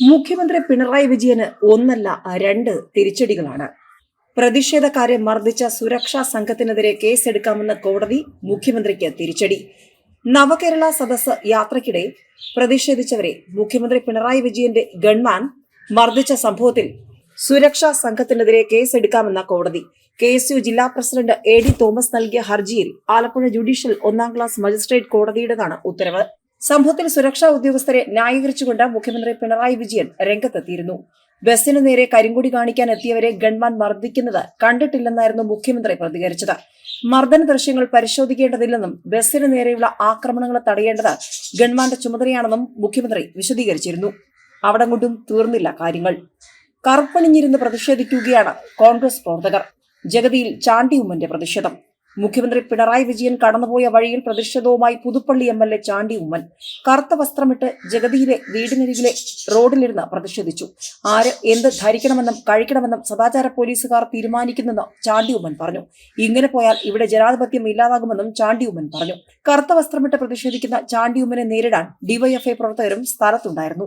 മുഖ്യമന്ത്രി പിണറായി വിജയന് ഒന്നല്ല രണ്ട് തിരിച്ചടികളാണ്. പ്രതിഷേധക്കാരെ മർദ്ദിച്ച സുരക്ഷാ സംഘത്തിനെതിരെ കേസെടുക്കാമെന്ന കോടതി മുഖ്യമന്ത്രിക്ക് തിരിച്ചടി. നവകേരള സദസ് യാത്രയ്ക്കിടെ പ്രതിഷേധിച്ചവരെ മുഖ്യമന്ത്രി പിണറായി വിജയന്റെ ഗൺമാൻ മർദ്ദിച്ച സംഭവത്തിൽ സുരക്ഷാ സംഘത്തിനെതിരെ കേസെടുക്കാമെന്ന കോടതി. കെ എസ് യു ജില്ലാ പ്രസിഡന്റ് എ ഡി തോമസ് നൽകിയ ഹർജിയിൽ ആലപ്പുഴ ജുഡീഷ്യൽ ഒന്നാം ക്ലാസ് മജിസ്ട്രേറ്റ് കോടതിയുടേതാണ് ഉത്തരവ്. സംഭവത്തിൽ സുരക്ഷാ ഉദ്യോഗസ്ഥരെ ന്യായീകരിച്ചുകൊണ്ട് മുഖ്യമന്ത്രി പിണറായി വിജയൻ രംഗത്തെത്തിയിരുന്നു. ബസ്സിനു നേരെ കരിങ്കുടി കാണിക്കാൻ എത്തിയവരെ ഗൺമാൻ മർദ്ദിക്കുന്നത് കണ്ടിട്ടില്ലെന്നായിരുന്നു മുഖ്യമന്ത്രി പ്രതികരിച്ചത്. മർദ്ദന ദൃശ്യങ്ങൾ പരിശോധിക്കേണ്ടതില്ലെന്നും ബസ്സിനു നേരെയുള്ള ആക്രമണങ്ങൾ തടയേണ്ടത് ഗൺമാന്റെ ചുമതലയാണെന്നും മുഖ്യമന്ത്രി വിശദീകരിച്ചിരുന്നു. അവിടെ കൊണ്ടും തീർന്നില്ല കാര്യങ്ങൾ. കറുപ്പണിഞ്ഞിരുന്ന് പ്രതിഷേധിക്കുകയാണ് കോൺഗ്രസ് പ്രവർത്തകർ. ജഗതിയിൽ ചാണ്ടി ഉമ്മന്റെ പ്രതിഷേധം. മുഖ്യമന്ത്രി പിണറായി വിജയൻ കടന്നുപോയ വഴിയിൽ പ്രതിഷേധവുമായി Puthuppally M L A Chandy Oommen. കറുത്ത വസ്ത്രമിട്ട് ജഗതിയിലെ വീടിനരികിലെ റോഡിലിരുന്ന് പ്രതിഷേധിച്ചു. ആര് എന്ത് ധരിക്കണമെന്നും കഴിക്കണമെന്നും സദാചാര പോലീസുകാർ തീരുമാനിക്കുന്നെന്ന് ചാണ്ടി ഉമ്മൻ പറഞ്ഞു. ഇങ്ങനെ പോയാൽ ഇവിടെ ജനാധിപത്യം ഇല്ലാതാകുമെന്നും ചാണ്ടി ഉമ്മൻ പറഞ്ഞു. കറുത്ത വസ്ത്രമിട്ട് പ്രതിഷേധിക്കുന്ന ചാണ്ടി ഉമ്മനെ നേരിടാൻ ഡിവൈഎഫ്ഐ പ്രവർത്തകരും സ്ഥലത്തുണ്ടായിരുന്നു.